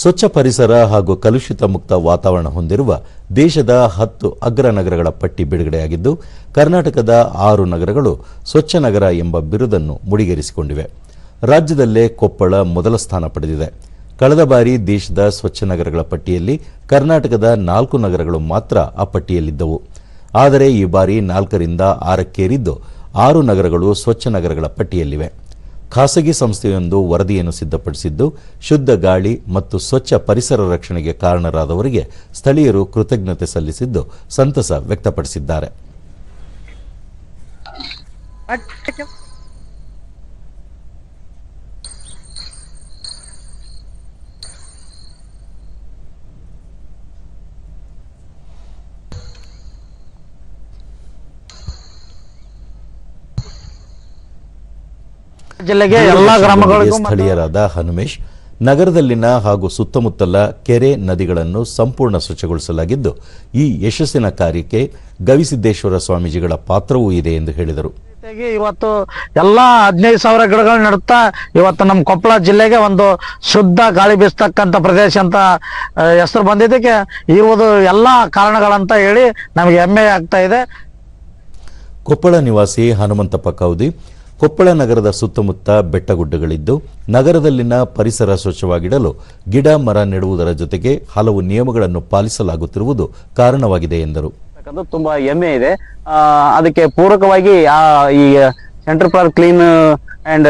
ಸ್ವಚ್ಛ ಪರಿಸರ ಹಾಗೂ ಕಲುಷಿತ ಮುಕ್ತ ವಾತಾವರಣ ಹೊಂದಿರುವ ದೇಶದ ಹತ್ತು ಅಗ್ರ ನಗರಗಳ ಪಟ್ಟಿ ಬಿಡುಗಡೆಯಾಗಿದ್ದು, ಕರ್ನಾಟಕದ ಆರು ನಗರಗಳು ಸ್ವಚ್ಛ ನಗರ ಎಂಬ ಬಿರುದನ್ನು ಮುಡಿಗೇರಿಸಿಕೊಂಡಿವೆ. ರಾಜ್ಯದಲ್ಲೇ ಕೊಪ್ಪಳ ಮೊದಲ ಸ್ಥಾನ ಪಡೆದಿದೆ. ಕಳೆದ ಬಾರಿ ದೇಶದ ಸ್ವಚ್ಛ ನಗರಗಳ ಪಟ್ಟಿಯಲ್ಲಿ ಕರ್ನಾಟಕದ ನಾಲ್ಕು ನಗರಗಳು ಮಾತ್ರ ಆ ಪಟ್ಟಿಯಲ್ಲಿದ್ದವು. ಆದರೆ ಈ ಬಾರಿ ನಾಲ್ಕರಿಂದ ಆರಕ್ಕೇರಿದ್ದು ಆರು ನಗರಗಳು ಸ್ವಚ್ಛ ನಗರಗಳ ಪಟ್ಟಿಯಲ್ಲಿವೆ. ಖಾಸಗಿ ಸಂಸ್ಥೆಯೊಂದು ವರದಿಯನ್ನು ಸಿದ್ಧಪಡಿಸಿದ್ದು, ಶುದ್ಧ ಗಾಳಿ ಮತ್ತು ಸ್ವಚ್ಛ ಪರಿಸರ ರಕ್ಷಣೆಗೆ ಕಾರಣರಾದವರಿಗೆ ಸ್ಥಳೀಯರು ಕೃತಜ್ಞತೆ ಸಲ್ಲಿಸಿದ್ದು ಸಂತಸ ವ್ಯಕ್ತಪಡಿಸಿದ್ದಾರೆ. ಜಿಲ್ಲೆಗೆ ಎಲ್ಲಾ ಗ್ರಾಮಗಳಿಗೂ ಸ್ಥಳೀಯರಾದ ಹನುಮೇಶ್ ನಗರದಲ್ಲಿನ ಹಾಗೂ ಸುತ್ತಮುತ್ತಲ ಕೆರೆ ನದಿಗಳನ್ನು ಸಂಪೂರ್ಣ ಸ್ವಚ್ಛಗೊಳಿಸಲಾಗಿದ್ದು ಈ ಯಶಸ್ಸಿನ ಕಾರ್ಯಕ್ಕೆ ಗವಿಸಿದ್ದೇಶ್ವರ ಸ್ವಾಮೀಜಿಗಳ ಪಾತ್ರವೂ ಇದೆ ಎಂದು ಹೇಳಿದರು. ಇವತ್ತು ಎಲ್ಲಾ ಹದಿನೈದು ಸಾವಿರ ಗಿಡಗಳನ್ನ ನೆಡುತ್ತಾ ಇವತ್ತು ನಮ್ಮ ಕೊಪ್ಪಳ ಜಿಲ್ಲೆಗೆ ಒಂದು ಶುದ್ಧ ಗಾಳಿ ಬೀಸ್ತಕ್ಕಂಥ ಪ್ರದೇಶ ಅಂತ ಹೆಸರು ಬಂದಿದ್ದಕ್ಕೆ ಇರುವುದು ಎಲ್ಲಾ ಕಾರಣಗಳಂತ ಹೇಳಿ ನಮಗೆ ಹೆಮ್ಮೆ ಆಗ್ತಾ ಇದೆ. ಕೊಪ್ಪಳ ನಿವಾಸಿ ಹನುಮಂತಪ್ಪ ಕೌದಿ ಕೊಪ್ಪಳ ನಗರದ ಸುತ್ತಮುತ್ತ ಬೆಟ್ಟಗುಡ್ಡಗಳಿದ್ದು ನಗರದಲ್ಲಿನ ಪರಿಸರ ಸ್ವಚ್ಛವಾಗಿಡಲು ಗಿಡ ಮರ ನೆಡುವುದರ ಜೊತೆಗೆ ಹಲವು ನಿಯಮಗಳನ್ನು ಪಾಲಿಸಲಾಗುತ್ತಿರುವುದು ಕಾರಣವಾಗಿದೆ ಎಂದರು. ತುಂಬಾ ಹೆಮ್ಮೆ ಇದೆ. ಅದಕ್ಕೆ ಪೂರಕವಾಗಿ ಆ ಈ centre for clean and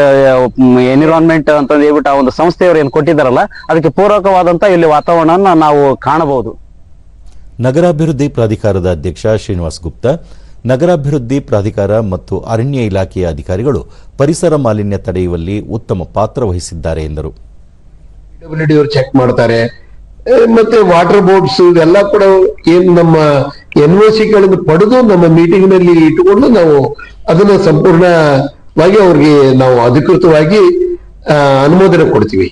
environment ಅಂತ ಹೇಳ್ಬಿಟ್ಟು ಆ ಒಂದು ಸಂಸ್ಥೆಯವರು ಏನು ಕೊಟ್ಟಿದ್ದಾರಲ್ಲ ಅದಕ್ಕೆ ಪೂರಕವಾದಂತ ಇಲ್ಲಿ ವಾತಾವರಣನ ನಾವು ಕಾಣಬಹುದು. ನಗರಾಭಿವೃದ್ಧಿ ಪ್ರಾಧಿಕಾರದ ಅಧ್ಯಕ್ಷ ಶ್ರೀನಿವಾಸ್ ಗುಪ್ತಾ ನಗರಾಭಿವೃದ್ಧಿ ಪ್ರಾಧಿಕಾರ ಮತ್ತು ಅರಣ್ಯ ಇಲಾಖೆಯ ಅಧಿಕಾರಿಗಳು ಪರಿಸರ ಮಾಲಿನ್ಯ ತಡೆಯುವಲ್ಲಿ ಉತ್ತಮ ಪಾತ್ರ ವಹಿಸಿದ್ದಾರೆ ಎಂದರು. ಚೆಕ್ ಮಾಡ್ತಾರೆ. ಮತ್ತೆ ವಾಟರ್ ಬೋರ್ಡ್ಸ್ ಇವೆಲ್ಲ ಕೂಡ ಏನ್ ನಮ್ಮ ಎನ್ ಒ ಸಿಗಳಿಂದ ಪಡೆದು ನಮ್ಮ ಮೀಟಿಂಗ್ನಲ್ಲಿ ಇಟ್ಟುಕೊಂಡು ನಾವು ಅದನ್ನ ಸಂಪೂರ್ಣವಾಗಿ ಅವ್ರಿಗೆ ನಾವು ಅಧಿಕೃತವಾಗಿ ಅನುಮೋದನೆ ಕೊಡ್ತೀವಿ.